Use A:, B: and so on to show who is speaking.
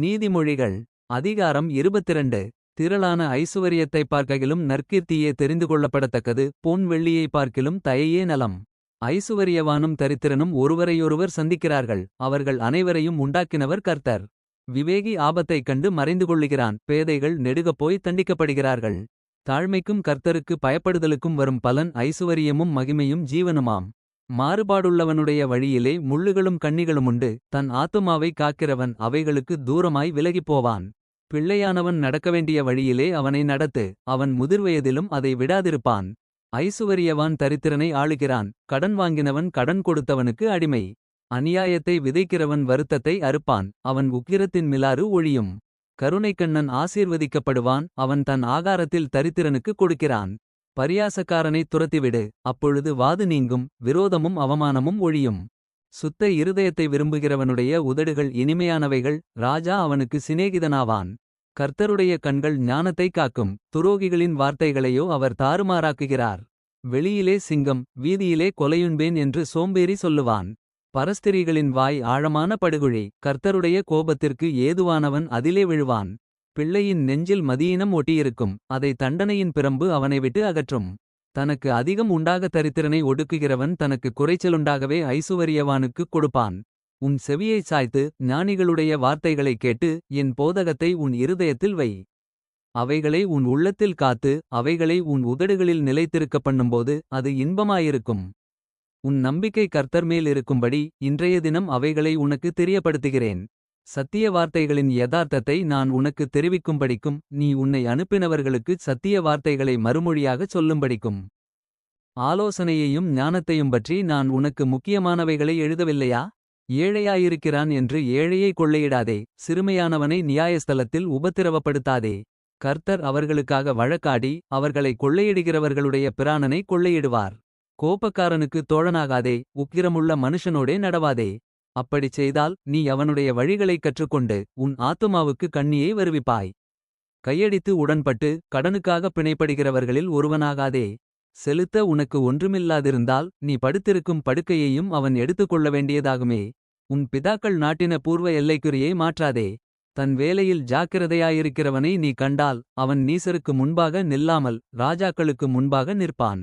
A: நீதிமொழிகள் அதிகாரம் இருபத்திரண்டு. திரளான ஐசுவரியத்தை பார்க்கையிலும் நற்கீர்த்தியே தெரிந்து கொள்ளப்படத்தக்கது. பொன் வெள்ளியை பார்க்கிலும் தயையே நலம். ஐசுவரியவானும் தரித்திரனும் ஒருவரையொருவர் சந்திக்கிறார்கள். அவர்கள் அனைவரையும் உண்டாக்கினவர் கர்த்தர். விவேகி ஆபத்தைக் கண்டு மறைந்து கொள்ளுகிறான். பேதைகள் நெடுகப்போய் தண்டிக்கப்படுகிறார்கள். தாழ்மைக்கும் கர்த்தருக்கு பயப்படுதலுக்கும் வரும் பலன் ஐசுவரியமும் மகிமையும் ஜீவனுமாம். மாறுபாடுள்ளவனுடைய வழியிலே முள்ளுகளும் கண்ணிகளுமுண்டு தன் ஆத்துமாவை காக்கிறவன் அவைகளுக்கு தூரமாய் விலகிப் போவான். பிள்ளையானவன் நடக்க வேண்டிய வழியிலே அவனை நடத்து. அவன் முதிர்வயதிலும் அதை விடாதிருப்பான். ஐசுவரியவான் தரித்திரனை ஆளுகிறான். கடன் வாங்கினவன் கடன் கொடுத்தவனுக்கு அடிமை. அநியாயத்தை விதைக்கிறவன் வருத்தத்தை அறுப்பான். அவன் உக்கிரத்தின் மிலாறு ஒழியும். கருணைக்கண்ணன் ஆசீர்வதிக்கப்படுவான். அவன் தன் ஆகாரத்தில் தரித்திரனுக்கு கொடுக்கிறான். பரியாசக்காரனைத் துரத்திவிடு. அப்பொழுது வாது நீங்கும் விரோதமும் அவமானமும் ஒழியும். சுத்த இருதயத்தை விரும்புகிறவனுடைய உதடுகள் இனிமையானவைகள் ராஜா அவனுக்கு சிநேகிதனாவான். கர்த்தருடைய கண்கள் ஞானத்தை காக்கும் துரோகிகளின் வார்த்தைகளையோ அவர் தாறுமாறாக்குகிறார். வெளியிலே சிங்கம் வீதியிலே கொலையுண்பேன் என்று சோம்பேறி சொல்லுவான். பரஸ்திரிகளின் வாய் ஆழமான படுகுழி கர்த்தருடைய கோபத்திற்கு ஏதுவானவன் அதிலே விழுவான். பிள்ளையின் நெஞ்சில் மதியினம் ஒட்டியிருக்கும். அதை தண்டனையின் பிரம்பு அவனை விட்டு அகற்றும். தனக்கு அதிகம் உண்டாக தரித்திரனை ஒடுக்குகிறவன் தனக்கு குறைச்சலுண்டாகவே ஐசுவரியவானுக்குக் கொடுப்பான். உன் செவியைச் சாய்த்து ஞானிகளுடைய வார்த்தைகளைக் கேட்டு என் போதகத்தை உன் இருதயத்தில் வை. அவைகளை உன் உள்ளத்தில் காத்து அவைகளை உன் உதடுகளில் நிலைத்திருக்க பண்ணும்போது அது இன்பமாயிருக்கும். உன் நம்பிக்கை கர்த்தர் மேல் இருக்கும்படி இன்றைய தினம் அவைகளை உனக்கு தெரியப்படுத்துகிறேன். சத்திய வார்த்தைகளின் யதார்த்தத்தை நான் உனக்கு தெரிவிக்கும்படிக்கும் நீ உன்னை அனுப்பினவர்களுக்கு சத்திய வார்த்தைகளை மறுமொழியாகச் சொல்லும்படிக்கும். ஆலோசனையையும் ஞானத்தையும் பற்றி நான் உனக்கு முக்கியமானவைகளை எழுதவில்லையா? ஏழையாயிருக்கிறான் என்று ஏழையை கொள்ளையிடாதே சிறுமையானவனை நியாயஸ்தலத்தில் உபத்திரவப்படுத்தாதே. கர்த்தர் அவர்களுக்காக வழக்காடி அவர்களை கொள்ளையிடுகிறவர்களுடைய பிராணனை கொள்ளையிடுவார். கோபக்காரனுக்கு தோழனாகாதே உக்கிரமுள்ள மனுஷனோடே நடவாதே. அப்படிச் செய்தால் நீ அவனுடைய வழிகளைக் கற்றுக்கொண்டு உன் ஆத்துமாவுக்கு கண்ணியை வருவிப்பாய். கையடித்து உடன்பட்டு கடனுக்காக பிணைப்படுகிறவர்களில் ஒருவனாகாதே. செலுத்த உனக்கு ஒன்றுமில்லாதிருந்தால் நீ படுத்திருக்கும் படுக்கையையும் அவன் எடுத்துக்கொள்ள வேண்டியதாகுமே. உன் பிதாக்கள் நாட்டின பூர்வ எல்லைக்குறியை மாற்றாதே. தன் வேலையில் ஜாக்கிரதையாயிருக்கிறவனை நீ கண்டால் அவன் நீசருக்கு முன்பாக நில்லாமல் ராஜாக்களுக்கு முன்பாக நிற்பான்.